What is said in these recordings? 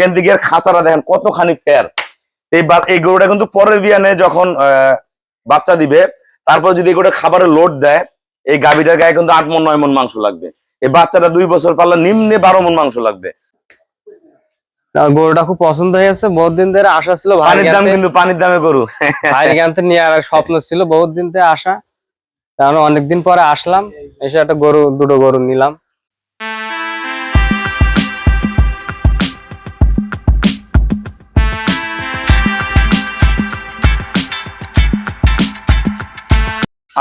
এখান থেকে খাঁচাটা দেখেন কতখানি ফেয়ার এই এই গরুটা কিন্তু পরের বিয়ানে যখন বাচ্চা দিবে তারপর যদি গরুটা খাবারের লোড দেয় এই গাভীটার গায়ে কিন্তু আট মন নয় মন মাংস লাগবে। এই বাচ্চাটা দুই বছর পারলে নিম্নে বারো মন মাংস লাগবে। গরুটা খুব পছন্দ হয়েছে বহুত দিন ধরে আশা ছিল ভাইয়ের পানির দাম কিন্তু পানির দামে গরু। ভাইয়ের নিয়ে আর স্বপ্ন ছিল বহুত দিন থেকে আসা কারণ অনেকদিন পরে আসলাম এসে একটা গরু দুটো গরু নিলাম।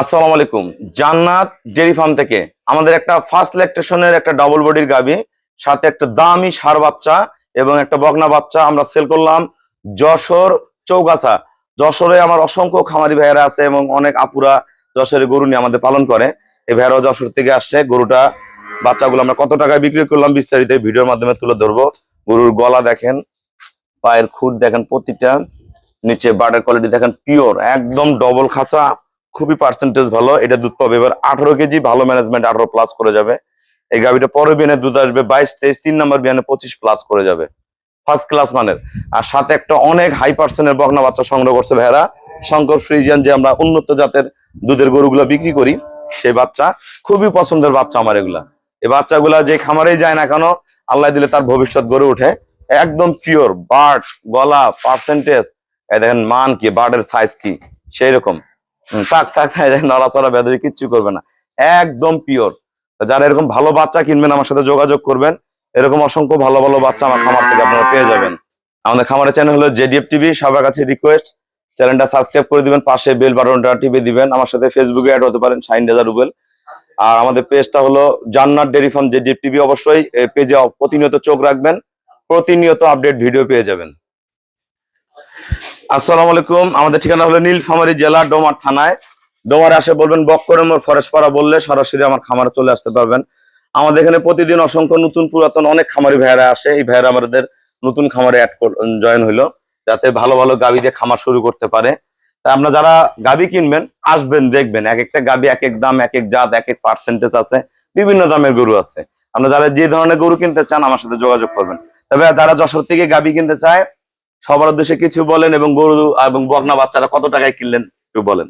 আসসালামু আলাইকুম। জান্নাত ডেরি ফার্ম থেকে আমাদের একটা ফার্স্ট ল্যাকটেশনের একটা ডাবল বডির গাবি, সাথে একটা দামি সার বাচ্চা এবং একটা বগনা বাচ্চা আমরা সেল করলাম যশোর চৌগাছা। যশোরে আমার অসংখ্য খামারি ভাইয়েরা আছে এবং অনেক আপুরা যশোরে গরু নিয়ে আমাদের পালন করে। এই ভাইয়েরাও যশোর থেকে আসছে। গরুটা, বাচ্চাগুলো আমরা কত টাকায় বিক্রি করলাম বিস্তারিত ভিডিওর মাধ্যমে তুলে ধরবো। গরুর গলা দেখেন, পায়ের খুঁট দেখেন প্রতিটা, নিচে বাটার কোয়ালিটি দেখেন পিওর একদম ডবল খাঁচা। খুবই পার্সেন্টেজ ভালো। এটা দুধ পাবে এবার আঠারো কেজি, ভালো ম্যানেজমেন্ট আঠারো প্লাস করে যাবে। এই গাভিটা পরে বিয়ানে দুধ আসবে বাইশ, তেইশ, তিন নম্বর বিয়ানে পঁচিশ প্লাস করে যাবে। ফার্স্ট ক্লাস মানের। আর সাথে একটা অনেক হাই পার্সেন্টের বকনা বাচ্চা সংগ্রহ করছে ভাইরা শঙ্কর ফ্রিজিয়ান যে আমরা উন্নত জাতের দুধের গরুগুলো বিক্রি করি, সেই বাচ্চা খুবই পছন্দের বাচ্চা আমার এগুলা। এই বাচ্চাগুলা যে খামারেই যায় না কেন, আল্লাহ দিলে তার ভবিষ্যৎ গড়ে ওঠে। একদম পিওর বার্ড গলা পার্সেন্টেজ দেখেন মান কি বার্ডের সাইজ কি, সেই রকম। থাক থাক নড়াচড়া, বেদবি, কিচ্ছু করবে না। একদম পিওর যারা এরকম ভালো বাচ্চা কিনবেন, আমার সাথে যোগাযোগ করবেন। এরকম অসংখ্য ভালো ভালো বাচ্চা আমার খামার থেকে আপনারা পেয়ে যাবেন। আমাদের খামারের চ্যানেল হলো জেডিএফ টিভি, সবার কাছে রিকোয়েস্ট চ্যানেলটা সাবস্ক্রাইব করে দিবেন, পাশে বেল বাটনটা টিপে দিবেন। আমার সাথে ফেসবুকে অ্যাড হতে পারেন সাইন রেজা রুবেল। আর আমাদের পেজটা হলো জান্নাত ডেরি ফার্ম জেডিএফ টিভি। অবশ্যই পেজে প্রতিনিয়ত চোখ রাখবেন। প্রতিনিয়ত আপডেট ভিডিও পেয়ে যাবেন। আসসালামু আলাইকুম। আমাদের ঠিকানা হলো নীলফামারী জেলা, ডোমার থানায়। ডোমারে আসে বলবেন, বক্করের মোড় ফরেস্ট পাড়া বললে সরাসরি আমার খামারে চলে আসতে পারবেন। আমাদের এখানে প্রতিদিন অসংখ্য নতুন পুরাতন অনেক খামারি ভাইয়েরা আসে। এই ভাইয়েরা আমাদের নতুন খামারে অ্যাড জয়েন হইল, যাতে ভালো ভালো গাবি দিয়ে খামার শুরু করতে পারে। তা আপনারা যারা গাবি কিনবেন, আসবেন, দেখবেন, এক একটা গাবি এক এক দাম, এক এক জাত, এক এক পার্সেন্টেজ আছে, বিভিন্ন দামের গরু আছে। আপনারা যারা যে ধরনের গরু কিনতে চান, আমার সাথে যোগাযোগ করবেন। তবে যারা যশোর থেকে গাবি কিনতে চায় সবার উদ্দেশ্যে কিছু বলেন এবং গরু এবং বকনা বাচ্চারা কত টাকায় কিনলেন একটু বলেন।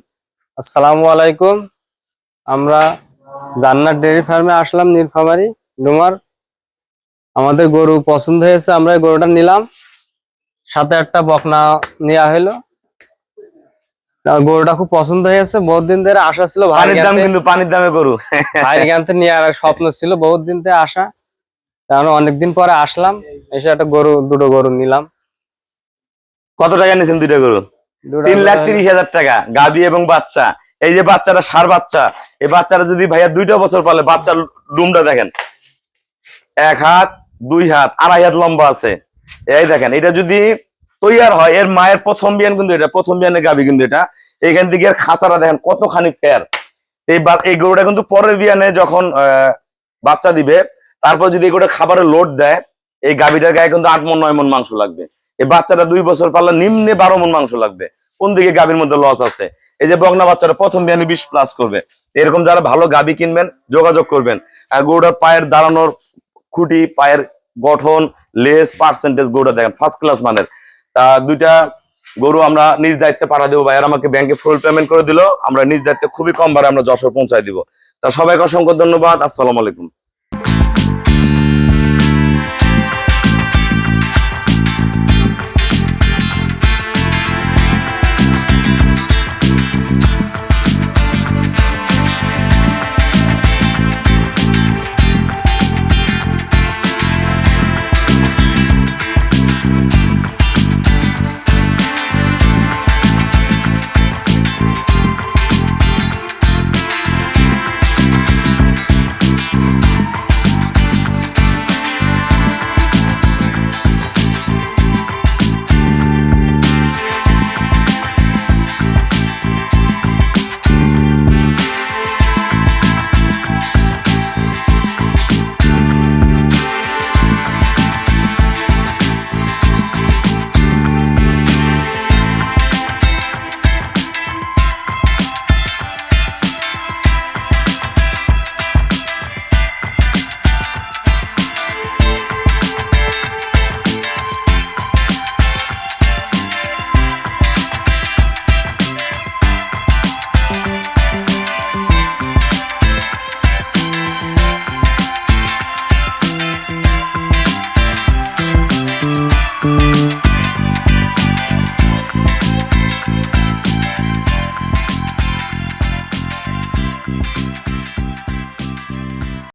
আসসালামু আলাইকুম। আমরা জান্নাত ডেয়ারি ফার্মে আসলাম নীলফামারি ডুমার। আমাদের গরু পছন্দ হয়েছে আমরা গরুটা নিলাম। সাথে একটা বকনা নেওয়া হলো। গরুটা খুব পছন্দ হয়েছে বহুত দিন ধরে আশা ছিল পানির দাম কিন্তু পানির দামে গরু। ভাইয়ের জ্ঞানতে নিয়ে স্বপ্ন ছিল বহুত দিন থেকে আসা কারণ অনেকদিন পরে আসলাম এসে একটা গরু দুটো গরু নিলাম। কত টাকা নিয়েছেন দুইটা গরু? তিন লাখ তিরিশ হাজার টাকা গাবি এবং বাচ্চা। এই যে বাচ্চাটা সার বাচ্চা এই বাচ্চাটা যদি ভাইয়া দুইটা বছর পালে বাচ্চার ডুমটা দেখেন। এক হাত দুই হাত আড়াই হাত লম্বা আছে। এই দেখেন এটা যদি তৈয়ার হয় এর মায়ের প্রথম বিয়ান কিন্তু এটা প্রথম বিয়ানের গাবি কিন্তু এটা। এখান থেকে এর খাঁচাটা দেখেন কতখানি ফের এই এই গরুটা কিন্তু পরের বিয়ানে যখন আহ, বাচ্চা দিবে তারপর যদি এই গরুটা খাবারের লোড দেয় এই গাবিটার গায়ে কিন্তু আট মন নয় মন মাংস লাগবে। এই বাচ্চাটা দুই বছর পারলে নিম্নে বারো মন মাংস লাগবে। কোন দিকে গাবির মধ্যে লস আছে? এই যে বগনা বাচ্চারা প্রথম বিয়ানে বিশ প্লাস করবে। এরকম যারা ভালো গাবি কিনবেন, যোগাযোগ করবেন। গরুটার পায়ের দাঁড়ানোর খুঁটি, পায়ের গঠন লেস পার্সেন্টেজ গরুটা দেখেন ফার্স্ট ক্লাস মানের। তা দুইটা গরু আমরা নিজ দায়িত্বে পাঠা দেবো। ভাইয়ার আমাকে ব্যাংকে ফুল পেমেন্ট করে দিল। আমরা নিজ দায়িত্বে খুবই কম ভাড়া আমরা যশোর পৌঁছায় দিব। তা সবাইকে অসংখ্য ধন্যবাদ। আসসালামু আলাইকুম।